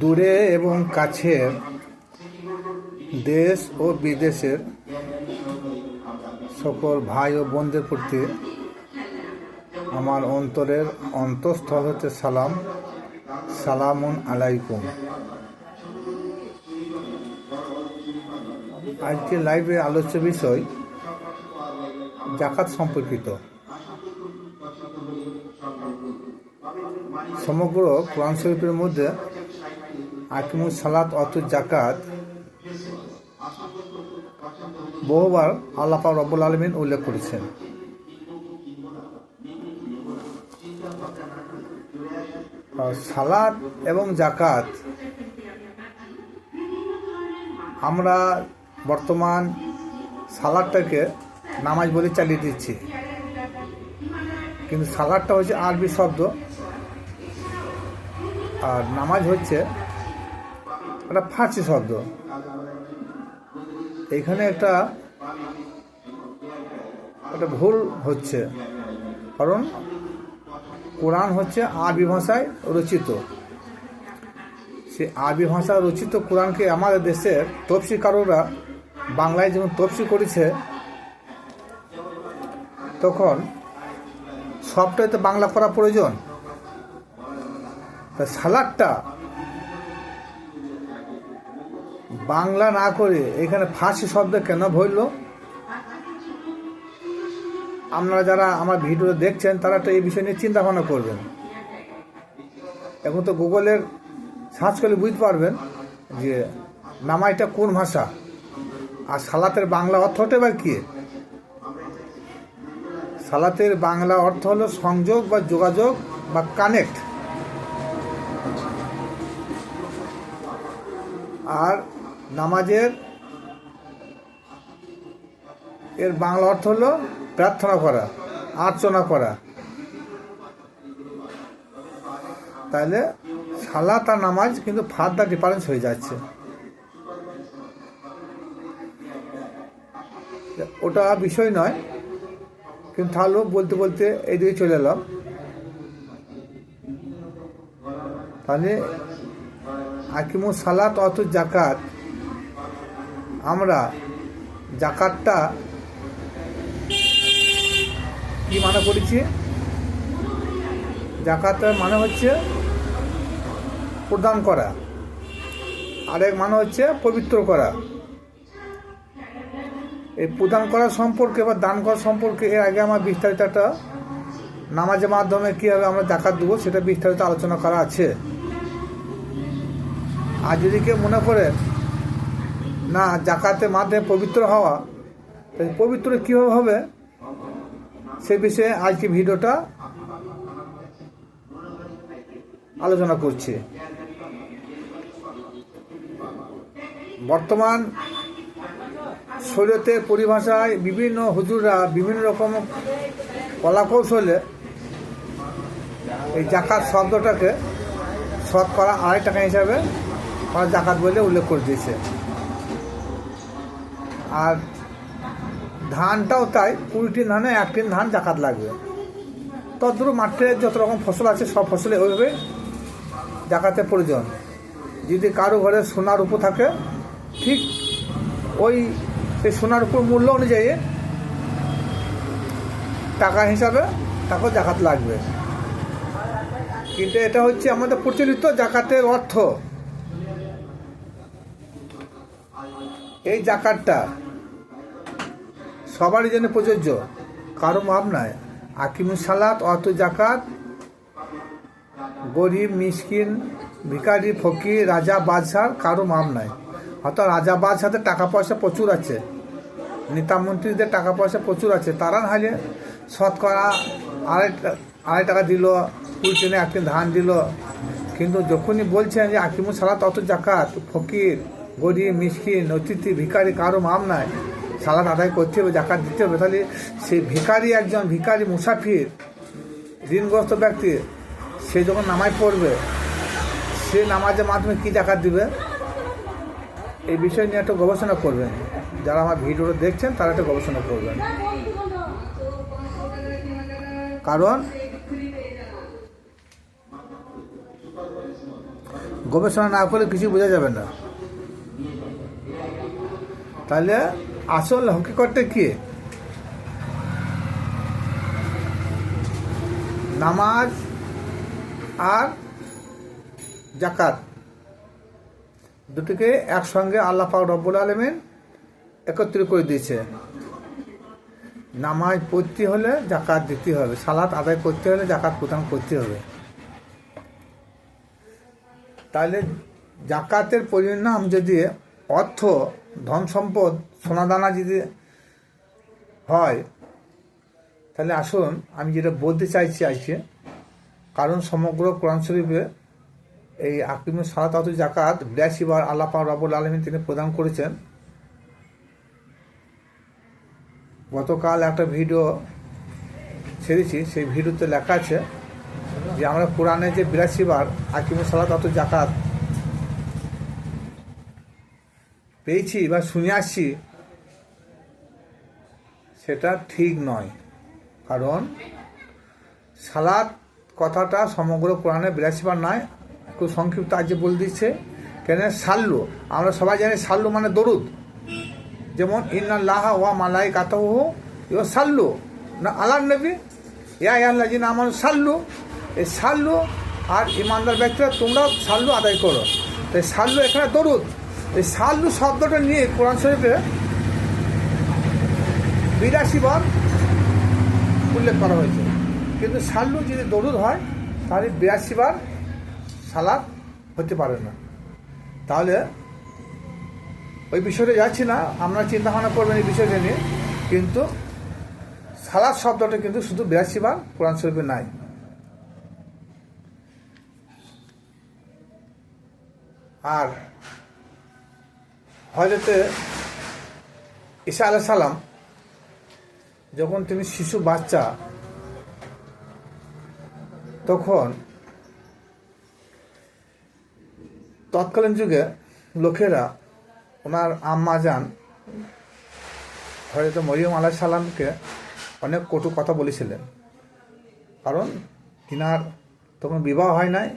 দূরে এবং কাছের দেশ ও বিদেশের সকল ভাই ও বোনদের প্রতি আমার অন্তরের অন্তঃস্থল হতে সালাম। সালামুন আলাইকুম। আজকে লাইভে আলোচ্য বিষয়, জাকাত সম্পর্কিত। সমগ্র কোরআন শরীফের মধ্যে আকিমুল সালাত অত জাকাত বহুবার আল্লাপা রব্বুল আলমিন উল্লেখ করেছেন। সালাদ এবং জাকাত আমরা বর্তমান সালাদটাকে নামাজ বলে চালিয়ে দিচ্ছি। কিন্তু সালাদটা হচ্ছে আরবি শব্দ। আর নামাজ হচ্ছে একটা ফার্সি শব্দ। এখানে একটা একটা ভুল হচ্ছে। কারণ কোরআন হচ্ছে আরবি ভাষায় রচিত। সে আরবি ভাষায় রচিত কোরআনকে আমাদের দেশের তফসিকাররা বাংলায় যখন তফসি করেছে, তখন সবটাই তো বাংলা করা প্রয়োজন। তা সালাদটা বাংলা না করে এখানে ফার্সি শব্দ কেন ভরল? আপনারা যারা আমার ভিডিও দেখছেন, তারা তো এই বিষয় নিয়ে চিন্তা ভাবনা করবেন। এখন তো গুগলের সার্চ করলে বুঝতে পারবেন যে নামাইটা কোন ভাষা আর সালাতের বাংলা অর্থ অর্থটা এবার কি? সালাতের বাংলা অর্থ হলো সংযোগ বা যোগাযোগ বা কানেক্ট। আর নামাজের, এর বাংলা অর্থ হলো প্রার্থনা করা, আর্চনা করা। তাহলে সালাত আর নামাজ কিন্তু ফার্দার ডিফারেন্স হয়ে যাচ্ছে। ওটা বিষয় নয়, কিন্তু তাহলেও বলতে বলতে এইদিকে চলে এলাম। তাহলে আকিমু সালাত অত জাকাত আমরা জাকাতটা কি মানে করেছি? জাকাতের মানে হচ্ছে প্রদান করা। আরেক মানে হচ্ছে পবিত্র করা। এই প্রদান করা সম্পর্কে বা দান করা সম্পর্কে এর আগে আমার বিস্তারিত একটা নামাজের মাধ্যমে কীভাবে আমরা জাকাত দেবো সেটা বিস্তারিত আলোচনা করা আছে। আর যদি কেউ মনে করে, না, জাকাতে মাধ্যমে পবিত্র হওয়া। পবিত্র কীভাবে হবে? সে বিষয়ে আজকে ভিডিওটা আলোচনা করছি। বর্তমান শরীয়তের পরিভাষায় বিভিন্ন হুজুররা বিভিন্ন রকম কলাকৌশলে এই জাকাত শব্দটাকে শতকরা আড়াই টাকা হিসাবে তারা জাকাত বলে উল্লেখ করে দিয়েছে। আর ধানটাও তাই, কুড়িটি ধানে একটি ধান জাকাত লাগবে। তদ্রুপ মাঠে যত রকম ফসল আছে, সব ফসলে ওইভাবে জাকাতের প্রয়োজন। যদি কারও ঘরে সোনার উপর থাকে, ঠিক ওই সেই সোনার উপর মূল্য অনুযায়ী টাকা হিসাবে তাকেও জাকাত লাগবে। কিন্তু এটা হচ্ছে আমাদের প্রচলিত জাকাতের অর্থ। এই জাকাতটা সবারই জন্য প্রযোজ্য, কারও মাপ নাই। আকিমুল সালাত, অত জাকাত, গরিব, মিসকিন ভিকারি ফকির, রাজা, বাদশার কারও মাপ নাই। অর্থাৎ রাজা, বাদশাদের টাকা পয়সা প্রচুর আছে, নেতা মন্ত্রীদের টাকা পয়সা প্রচুর আছে। তারা নাহলে শতকরা আড়াই আড়াই টাকা দিল, কুড়ি টেনে একদিন ধান দিল। কিন্তু যখনই বলছেন যে আকিমুল সালাত, অত জাকাত, ফকির গরিব মিসকিন অতিথি ভিকারি কারও মাপ নাই। সালাদ আদায় করতে হবে, জাকাত দিতে হবে। তাহলে সেই ভিকারি একজন ভিকারি মুসাফির, ঋণগ্রস্ত ব্যক্তি, সে যখন নামাজ পড়বে, সে নামাজের মাধ্যমে কি জাকাত দিবে? এই বিষয় নিয়ে একটা গবেষণা করবেন। যারা আমার ভিডিওটা দেখছেন, তারা একটা গবেষণা করবেন। কারণ গবেষণা না করলে কিছু বোঝা যাবে না। তাহলে আসল হকিকতটা কি? নামাজ আর জাকাত দুটিকে একসঙ্গে আল্লাহ পাক রব্বুল আলমিন একত্রিত করে দিয়েছে। নামাজ পড়তে হলে জাকাত দিতে হবে, সালাত আদায় করতে হলে জাকাত প্রদান করতে হবে। তাহলে জাকাতের পরিণাম যদি অর্থ ধন সম্পদ সোনাদানা যদি হয়, তাহলে আসুন, আমি যেটা বলতে চাইছি আজকে, কারণ সমগ্র কোরআন শরীফে এই আকিমুল সালাত জাকাত বিরাশি বার আল্লাহ পাক রব্বুল আলমিন তিনি প্রদান করেছেন। গতকাল একটা ভিডিও ছেড়েছি, সেই ভিডিওতে লেখা আছে যে আমরা কোরআনে যে বিরাশি বার আকিমুল সালাত জাকাত পেয়েছি বা শুনে আসছি। সেটা ঠিক নয়। কারণ সালাত কথাটা সমগ্র কোরআনে বিরাশি বার নয়। খুব সংক্ষিপ্ত আজ বলে দিচ্ছে, কেন সাল্লু? আমরা সবাই জানি সাল্লু মানে দরুদ। যেমন, ইন্নাল্লাহ ওয়া মালাই কাতাহু ইও সাল্লু না আল্লাহ নবী? ইয়া আল্লাহ জিন আমার সাল্লু। এই সাল্লু আর ইমানদার ব্যক্তিরা তোমরাও সাল্লু আদায় করো। তাই সাল্লু এখানে দরুদ। এই সাল্লু শব্দটা নিয়ে কোরআন শরীফে বিরাশি বার উল্লেখ করা হয়েছে। কিন্তু সাল্লু যদি দরুদ হয়, তাহলে বিরাশি বার সালাদ হতে পারে না। তাহলে ওই বিষয়টা যাচ্ছি না আপনারা চিন্তা ভাবনা করবেন এই বিষয়টা নিয়ে। কিন্তু সালাদ শব্দটা কিন্তু শুধু বিরাশি বার কোরআন শরীফে নাই। আর হজরতে ঈসা আলাহ সালাম যখন তিনি শিশু, বাচ্চা, তখন তৎকালীন যুগে লোকেরা ওনার আম্মা যান হয়তো মরিয়ম আলাহ সালামকে অনেক কটু কথা বলেছিলেন। কারণ তিনার তখন বিবাহ হয় নাই।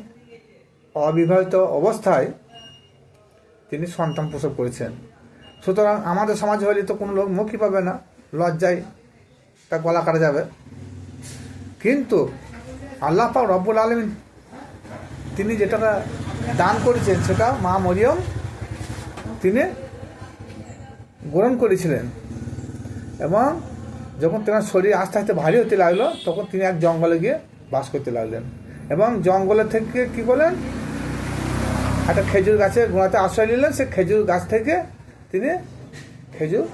অবিবাহিত অবস্থায় তিনি সন্তান প্রসব করেছেন। সুতরাং আমাদের সমাজে হলে তো কোনো লোক মুখই পাবে না, লজ্জায় তা গলা কাটা যাবে। কিন্তু আল্লাহ পাক রব্বুল আলমিন তিনি যেটা দান করেছেন সেটা মা মরিয়ম তিনি গ্রহণ করেছিলেন। এবং যখন তেনার শরীর আস্তে আস্তে ভারী হতে লাগল, তখন তিনি এক জঙ্গলে গিয়ে বাস করতে লাগলেন। এবং জঙ্গলের থেকে কি করলেন? একটা খেজুর গাছের গোড়াতে আশ্রয় নিলেন, সে খেজুর গাছ থেকে তিনি খেজুর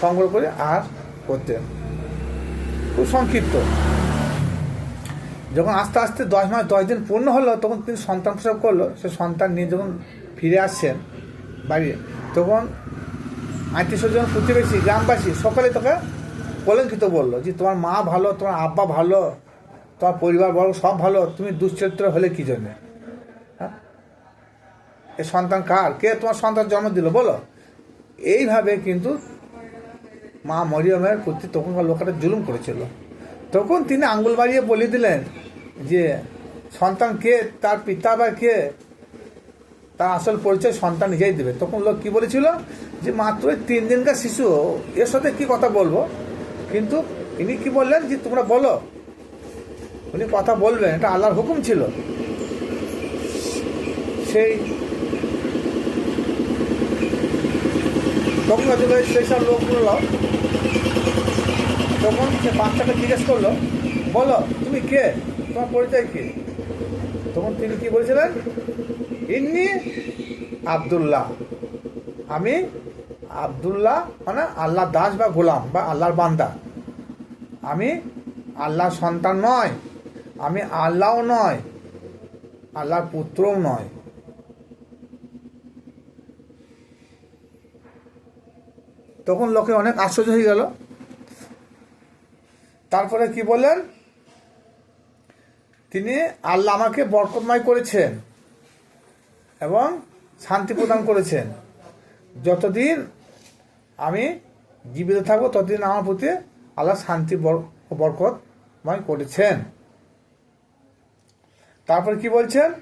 সংগ্রহ করে আর করতেন। খুব সংক্ষিপ্ত। যখন আস্তে আস্তে দশ মাস, দশ দিন পূর্ণ হলো, তখন তিনি সন্তান প্রসব করল। সে সন্তান নিয়ে যখন ফিরে আসছেন বাড়ি তখন আত্মীয় স্বজন প্রতিবেশী, গ্রামবাসী, সকলে তোকে কলঙ্কিত বলল যে, তোমার মা ভালো, তোমার আব্বা ভালো, তোমার পরিবার বর্গ সব ভালো, তুমি দুশ্চরিত্র হলে কী জন্যে? এ সন্তান কার? কে তোমার সন্তান জন্ম দিল? বলো। এইভাবে কিন্তু মা মরিয়মের প্রতি তখনকার লোকেরা জুলুম করেছিল। তখন তিনি আঙ্গুল বাড়িয়ে বলে দিলেন যে, সন্তান কে? তার পিতা বা কে? তার আসল পরিচয় সন্তান নিজেই দেবে। তখন লোক কি বলেছিল? যে, মাত্র তিন দিনকার শিশু, এর সাথে কি কথা বলব? কিন্তু ইনি কি বললেন? যে, তোমরা বলো। উনি কথা বলবেন, এটা আল্লাহর হুকুম ছিল। সেই তখন সেই সব লোকগুলো তখন সে বাচ্চাকে জিজ্ঞেস করল, বলো, তুমি কে? তোমার পরিচয় কি? তখন তিনি কি বলেছিলেন? ইন্নি আবদুল্লাহ। আমি আবদুল্লাহ মানে আল্লাহ দাস বা গোলাম বা আল্লাহর বান্দা। আমি আল্লাহর সন্তান নয়, আমি আল্লাহও নয়, আল্লাহর পুত্রও নয়। তখন লোকে অনেক আশ্চর্য হয়ে গেল। তারপরে কি বললেন? তিনি আল্লাহ আমাকে বরকতময় করেছেন এবং শান্তি প্রদান করেছেন। যতদিন আমি জীবিত থাকব, ততদিন আমার প্রতি আল্লাহ শান্তি, বর- বরকতময় করেছেন। তারপর কি বলছেন?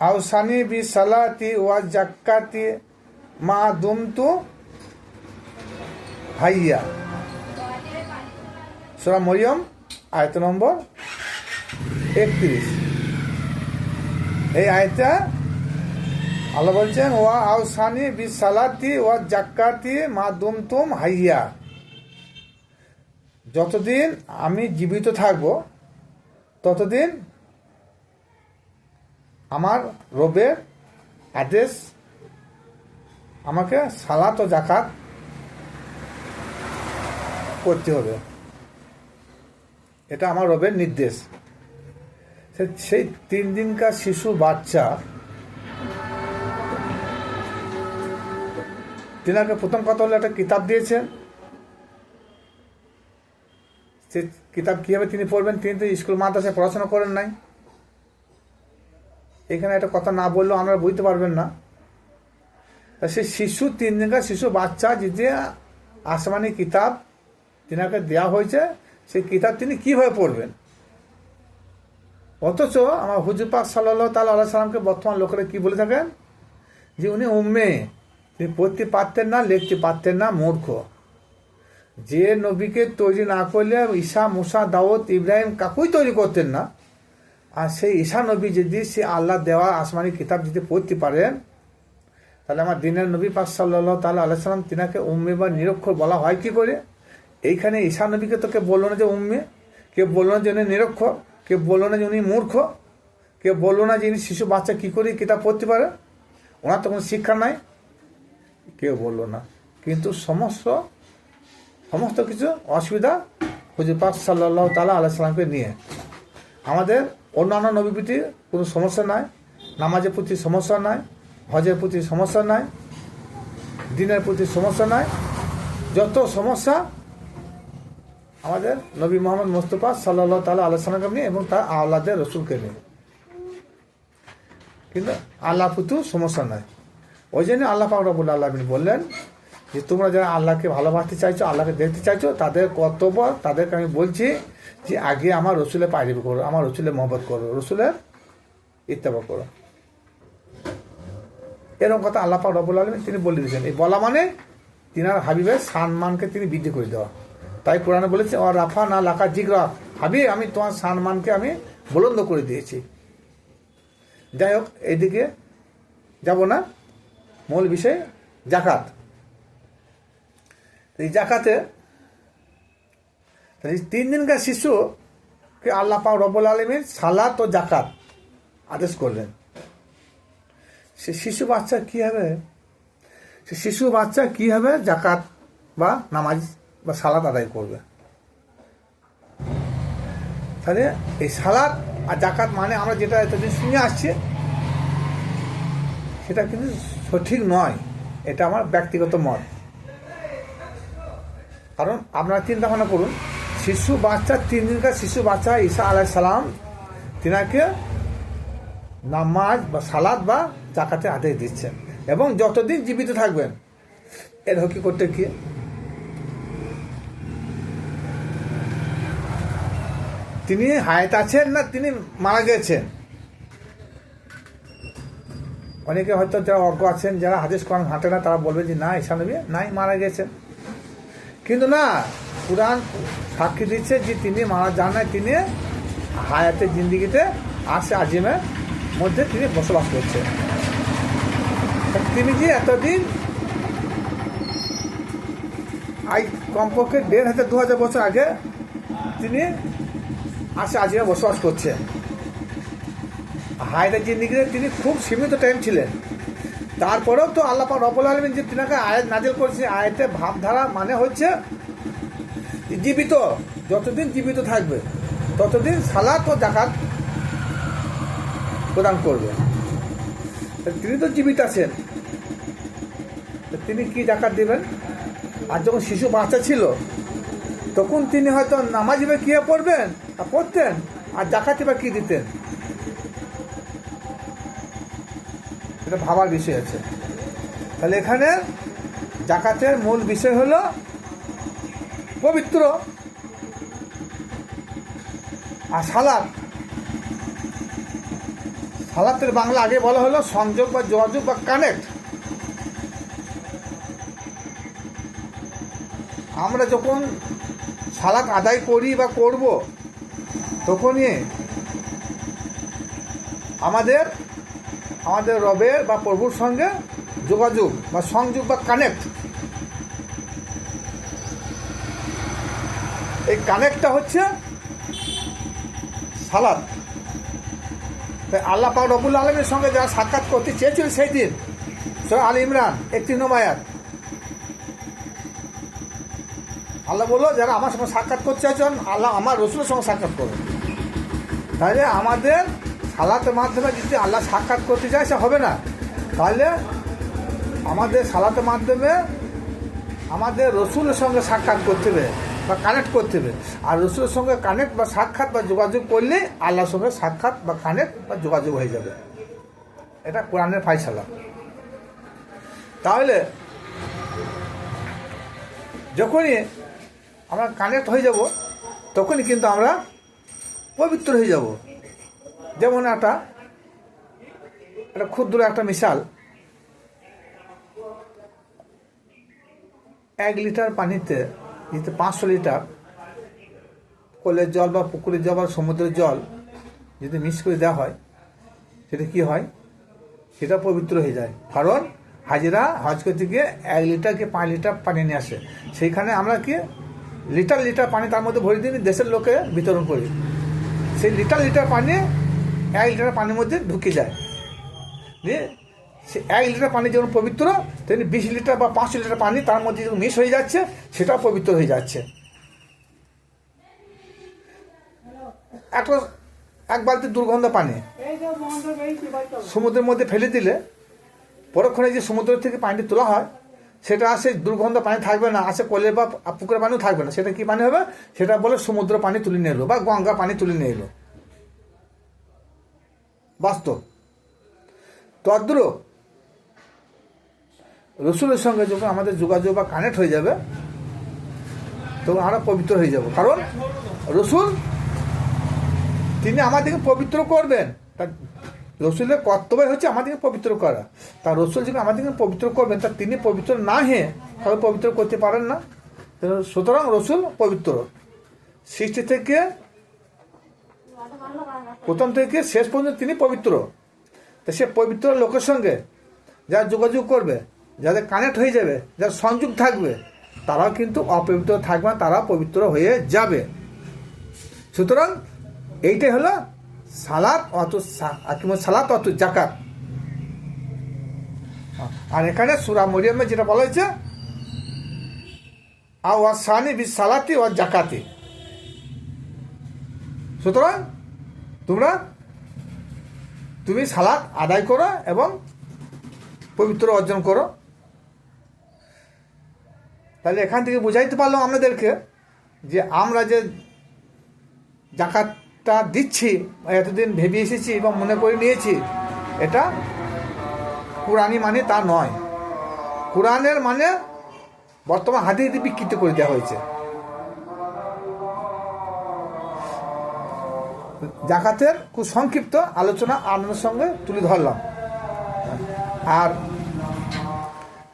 আউসানি বি সালাতি ওয়া জাক্কাতি মা দুমতু হাইয়া সোরা মরিয়ম, আয়ত নম্বর একত্রিশ। এই আয়তা আল্লাহ বলছেন, ওয়া আউসানি বি সালাতি ওয়া জাক্কাতি মা দুমতুম হাইয়া। যতদিন আমি জীবিত থাকব, ততদিন আমার রবের আদেশ, আমাকে সালাত ও জাকাত করতে হবে। এটা আমার রবের নির্দেশ। সে- সেই তিন দিনকার শিশু, বাচ্চা, তিনাকে প্রথম কথা হলো একটা কিতাব দিয়েছেন। সে কিতাব কীভাবে তিনি পড়বেন, তিনি তো স্কুল, মাদ্রাসায় পড়াশোনা করেন নাই। এখানে একটা কথা না বললেও আপনারা বুঝতে পারবেন না। সেই শিশু, তিন দিনকার শিশু, বাচ্চা, যে আসমানি কিতাব তিনাকে দেওয়া হয়েছে, সেই কিতাব তিনি কীভাবে পড়বেন? অথচ আমার হুজুর পাক সাল্লাহ তাল আল্লাহ সাল্লামকে বর্তমান লোকেরা কি বলে থাকেন? যে উনি উম্মে, তিনি পড়তে পারতেন না, লিখতে পারতেন না, মূর্খ। যে নবীকে তৈরি না করলে ঈশা, মুসা, দাউদ, ইব্রাহিম কাকুই তৈরি করতেন না। আর সেই ঈশা নবী যদি সে আল্লাহ দেওয়া আসমানি কিতাব যদি পড়তে পারেন, তাহলে আমার দিনের নবী পাক সাল্লাহ তাল্লাহ আল্লাহ সাল্লাম তিনাকে উম্মে বা নিরক্ষর বলা হয় কি করে? এইখানে ঈশা নবীকে তো কে বলল না যে উম্মে, কেউ বলল না যে উনি নিরক্ষ, কেউ বলল না যে উনি মূর্খ, কেউ বলল না যে ইনি শিশু বাচ্চা কী করে কিতাব পড়তে পারে। ওনার তো কোনো শিক্ষা নাই, কেউ বলল না। কিন্তু সমস্ত সমস্ত কিছু অসুবিধা হুজুর পাক সাল্লাহ তালা আল্লাহ সাল্লামকে নিয়ে। আমাদের অন্যান্য নবীপিটির কোনো সমস্যা নাই, নামাজের প্রতি সমস্যা নাই, হজের প্রতি সমস্যা নাই, দিনের প্রতি সমস্যা নাই, যত সমস্যা আমাদের নবী মোহাম্মদ মোস্তফা সাল্লাহ তালা আল্লাহ সাল্লামকে নিয়ে এবং তার আল্লাদের রসুলকে নিয়ে। কিন্তু আল্লাহ প্রতি সমস্যা নাই। ওই জন্য আল্লাহ পাক রবুল আল্লাহ বললেন যে, তোমরা যারা আল্লাহকে ভালোবাসতে চাইছো, আল্লাহকে দেখতে চাইছো, তাদের কর্তব্য তাদেরকে আমি বলছি যে, আগে আমার রসুলের পায়রি করো, আমার রসুলের মহব্বত করো, রসুলের ইত্তেবা করো। এরকম কথা আল্লাহ পাক রবুল আলম তিনি বলে দিয়েছেন। এই বলা মানে তিনার হাবিবের সম্মানকে তিনি বৃদ্ধি করে দেওয়া। তাই কোরআনে বলেছে ও রাফা না লাখা জিগরা হাবিব আমি তোমার সম্মানকে আমি বুলন্দ করে দিয়েছি। যাই হোক, এইদিকে যাব না। মূল বিষয় জাকাত এই জাকাতে তিন দিনকার শিশুকে আল্লাহ পাক রব্বুল আলমীর সালাত ও জাকাত আদেশ করলেন। সে শিশু বাচ্চা কি হবে? সে শিশু বাচ্চা কি হবে? জাকাত বা নামাজ? বা সালাদ আদায় করবে। তাহলে এই সালাদ আর জাকাত মানে আমরা যেটা এতদিন শুনে আসছি, সেটা কিন্তু সঠিক নয়। এটা আমার ব্যক্তিগত মত। কারণ আপনারা চিন্তা ভাবনা করুন, শিশু বাচ্চা, তিন দিনকার শিশু বাচ্চা ঈসা আলাই সালাম, তিনাকে নামাজ বা সালাদ বা জাকাতে আদেশ দিচ্ছেন। এবং যতদিন জীবিত থাকবেন, এর হকি করতে কি তিনি হায়াত আছেন না তিনি মারা গেছেন অনেকে হয়তো যারা অজ্ঞ আছেন, যারা হাদিস কোরআন হাঁটে না, তারা বলবে যে না, ঈশা নবী নাই, মারা গেছেন কিন্তু না, কোরআন সাক্ষী দিচ্ছে যে তিনি মারা যান নাই, তিনি হায়াতের জিন্দিগিতে আসে আজিমের মধ্যে তিনি বসবাস করছেন। তিনি যে এতদিন আই কমপক্ষে দেড় হাজার, দু হাজার বছর আগে তিনি আসে আজিমে বসবাস করছেন হায়দার জিন্দিগিতে তিনি খুব সীমিত টাইম ছিলেন। তারপরেও তো আল্লাহ পাক রব্বুল আলমিন যে তিনাকে আয়াত নাজিল করেছে আয়াতে ভাবধারা মানে হচ্ছে জীবিত, যতদিন জীবিত থাকবে, ততদিন সালাত ও জাকাত প্রদান করবে। তিনি তো জীবিত আছেন। তিনি কি জাকাত দিবেন? আর যখন শিশু বাচ্চা ছিল, তখন তিনি হয়তো নামাজিবে কি পড়বেন পড়তেন? আর জাকাতি বা কি দিতেন? এটা ভাবার বিষয় আছে। তাহলে এখানে জাকাতের মূল বিষয় হলো পবিত্র আর সালাদ সালাতের বাংলা আগে বলা হলো সংযোগ বা যোগাযোগ বা কানেক্ট। আমরা যখন সালাত আদায় করি বা করব তখনই আমাদের আমাদের রবের বা প্রভুর সঙ্গে যোগাযোগ বা সংযোগ বা কানেক্ট এই কানেক্টটা হচ্ছে সালাদ তাই আল্লাহ পাক রবুল আলমের সঙ্গে যারা সাক্ষাৎ করতে চেয়েছিল সেই দিন সে আল ইমরান একটি নমায়াত আল্লাহ বলল, যারা আমার সঙ্গে সাক্ষাৎ করতে চাইছেন আল্লাহ আমার রসুলের সঙ্গে সাক্ষাৎ করুন। তাহলে আমাদের সালাতের মাধ্যমে যদি আল্লাহ সাক্ষাৎ করতে চায়, সে হবে না। তাহলে আমাদের সালাতের মাধ্যমে আমাদের রসুলের সঙ্গে সাক্ষাৎ করতে হবে বা কানেক্ট করতে হবে। আর রসুলের সঙ্গে কানেক্ট বা সাক্ষাৎ বা যোগাযোগ করলে আল্লাহর সঙ্গে সাক্ষাৎ বা কানেক্ট বা যোগাযোগ হয়ে যাবে। এটা কোরআনের ফাইসালা। তাহলে যখনই আমরা কানেক্ট হয়ে যাব, তখনই কিন্তু আমরা পবিত্র হয়ে যাব। যেমন একটা একটা ক্ষুদ্র একটা মিশাল, এক লিটার পানিতে যদি পাঁচশো লিটার কলের জল বা পুকুরের জল বা সমুদ্রের জল যদি মিক্স করে দেওয়া হয়, সেটা কি হয়? সেটা পবিত্র হয়ে যায়। কারণ হাজিরা হজ করতে গিয়ে এক লিটার কি পাঁচ লিটার পানি নিয়ে আসে। সেইখানে আমরা কি লিটার লিটার পানি তার মধ্যে ভরে দিয়ে দেশের লোকে বিতরণ করি। সেই লিটার লিটার পানি, এক লিটার পানির মধ্যে ঢুকে যায়। দিয়ে সে এক লিটার পানি যেমন পবিত্র, তেমনি বিশ লিটার বা পাঁচশো লিটার পানি তার মধ্যে যখন মিশ হয়ে যাচ্ছে, সেটাও পবিত্র হয়ে যাচ্ছে। একটা এক বালতি দুর্গন্ধ পানি সমুদ্রের মধ্যে ফেলে দিলে, পরক্ষণে যে সমুদ্র থেকে পানিটি তোলা হয় সেটা আসে দুর্গন্ধ পানি থাকবে না, আসে কলের বা পুকুরের পানিও থাকবে না। সেটা কি পানি হবে? সেটা বলে সমুদ্র পানি তুলে নিয়ে এলো বা গঙ্গা পানি তুলে নিয়ে এলো। বাস্তব। তদ্র রসুলের সঙ্গে যখন আমাদের যোগাযোগ বা কানেক্ট হয়ে যাবে, তখন আমরা পবিত্র হয়ে যাব। কারণ রসুল, তিনি আমাদেরকে পবিত্র করবেন। তার রসুলের কর্তব্য হচ্ছে আমাদেরকে পবিত্র করা। তা রসুল যখন আমাদেরকে পবিত্র করবেন, তা তিনি পবিত্র না হয়ে তাহলে পবিত্র করতে পারেন না। সুতরাং রসুল পবিত্র। সৃষ্টি থেকে প্রথম থেকে শেষ পর্যন্ত তিনি পবিত্র। তো সে পবিত্র লোকের সঙ্গে যারা যোগাযোগ করবে, যাদের কানেক্ট হয়ে যাবে যার সংযোগ থাকবে, তারাও কিন্তু অপবিত্র থাকবে না তারা পবিত্র হয়ে যাবে। সুতরাং এইটাই হলো সালাত অত সালাত অত জাকাত আর এখানে সুরা মরিয়ামে যেটা বলা হয়েছে আওয়াসানি বি সালাতি ও জাকাতি সুতরাং তোমরা, তুমি সালাত আদায় করো এবং পবিত্র অর্জন করো। তাহলে এখান থেকে বুঝাইতে পারলাম আমাদেরকে যে আমরা যে জাকাতটা দিচ্ছি, এতদিন ভেবে এসেছি এবং মনে করে নিয়েছি। এটা কোরআনি মানে তা নয়। কোরআনের মানে বর্তমান হাতে বিকৃত করে দেওয়া হয়েছে। জাকাতের খুব সংক্ষিপ্ত আলোচনা আপনার সঙ্গে তুলে ধরলাম। আর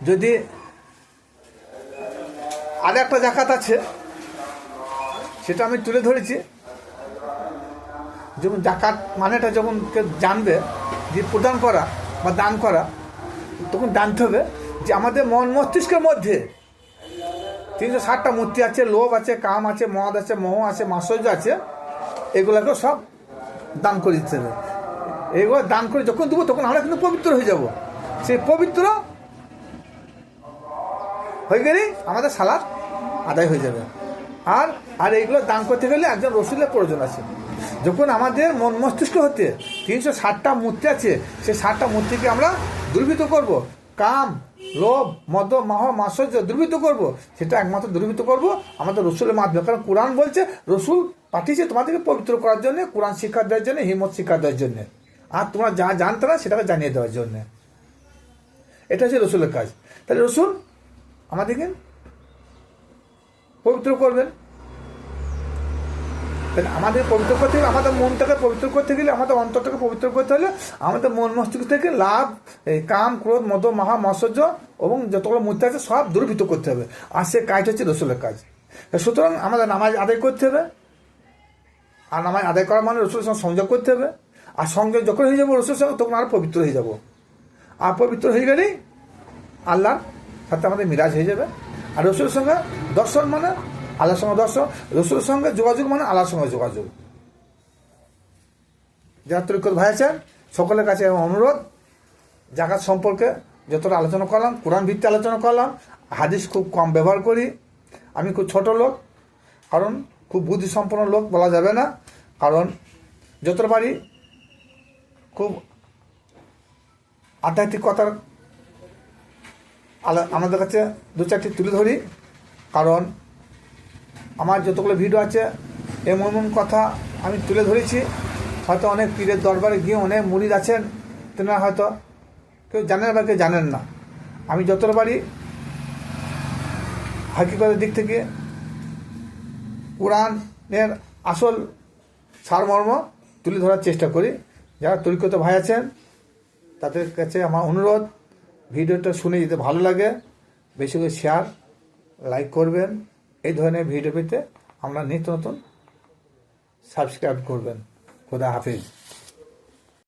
যদি আর একটা জাকাত আছে, সেটা আমি তুলে ধরেছি। যেমন জাকাত মানেটা যখন কেউ জানবে, যে প্রদান করা বা দান করা, তখন জানতে হবে যে আমাদের মন মস্তিষ্কের মধ্যে তিনশো ষাটটা মূর্তি আছে, লোভ আছে, কাম আছে, মদ আছে, মোহ আছে মাসর্য আছে, এগুলোকে সব দান করে দিতে হবে। এগুলো দান করে যখন দেবো, তখন আমরা কিন্তু পবিত্র হয়ে যাব। সেই পবিত্র হয়ে গেলেই আমাদের সালাদ আদায় হয়ে যাবে। আর আর এইগুলো দান করতে গেলে একজন রসুলের প্রয়োজন আছে। যখন আমাদের মন মস্তিষ্ক হতে তিনশো ষাটটা মূর্তি আছে, সেই ষাটটা মূর্তিকে আমরা দুর্বৃত করব। কাম, লোভ, মদ, মাহ মাশ্চর্য দুর্বৃত করব। সেটা একমাত্র দুর্বৃত করব। আমাদের রসুলের মাধ্যমে, কারণ কোরআন বলছে, রসুল পাঠিয়েছে তোমাদেরকে পবিত্র করার জন্য, কোরআন শিক্ষা দেওয়ার জন্য হিমত শিক্ষা দেওয়ার জন্য। আর তোমরা যা জানতে না সেটাকে জানিয়ে দেওয়ার জন্য। এটা হচ্ছে রসুলের কাজ। তাহলে রসুল আমাদেরকে পবিত্র করবেন। তাহলে আমাদের পবিত্র করতে গেলে আমাদের মনটাকে পবিত্র করতে গেলে আমাদের অন্তরটাকে পবিত্র করতে হলে আমাদের মন মস্তিষ্ক থেকে লাভ, এই কাম, ক্রোধ, মদ, মহা, মৎসর্য এবং যতগুলো মূর্তি আছে সব দূরীভূত করতে হবে। আর সে কাজ হচ্ছে রসুলের কাজ। সুতরাং আমাদের নামাজ আদায় করতে হবে। আর নামাজ আদায় করা মানে রসুলের সঙ্গে সংযোগ করতে হবে। আর সংযোগ যখন হয়ে যাব রসুলের সঙ্গে, তখন আরও পবিত্র হয়ে যাব। আর পবিত্র হয়ে গেলেই আল্লাহ সাথে আমাদের মিরাজ হয়ে যাবে। আর রসুলের সঙ্গে দর্শন মানে আল্লাহর সঙ্গে দর্শন, রসুলের সঙ্গে যোগাযোগ মানে আল্লাহর সঙ্গে যোগাযোগ। যারা তরিকত ভাই আছেন, সকলের কাছে অনুরোধ, জাকাত সম্পর্কে যতটা আলোচনা করলাম, কোরআন ভিত্তি আলোচনা করলাম, হাদিস খুব কম ব্যবহার করি। আমি খুব ছোট লোক, কারণ খুব বুদ্ধিসম্পন্ন লোক বলা যাবে না, কারণ যতটা পারি খুব আধ্যাত্মিকতার আমাদের কাছে দু চারটি তুলে ধরি, কারণ আমার যতগুলো ভিডিও আছে, এমন এমন কথা আমি তুলে ধরেছি। হয়তো অনেক পীরের দরবারে গিয়ে অনেক মুরিদ আছেন, তেনারা হয়তো কেউ জানেন বা কেউ জানেন না। আমি যতটা পারি হাকিকতের দিক থেকে কোরআনের আসল সারমর্ম তুলে ধরার চেষ্টা করি। যারা তরিকত ভাই আছেন, তাদের কাছে আমার অনুরোধ, ভিডিওটা শুনে যদি ভালো লাগে, বেশি করে শেয়ার লাইক করবেন। এই ধরনের ভিডিও পেতে আমরা নিত্য নতুন সাবস্ক্রাইব করবেন। খোদা হাফিজ।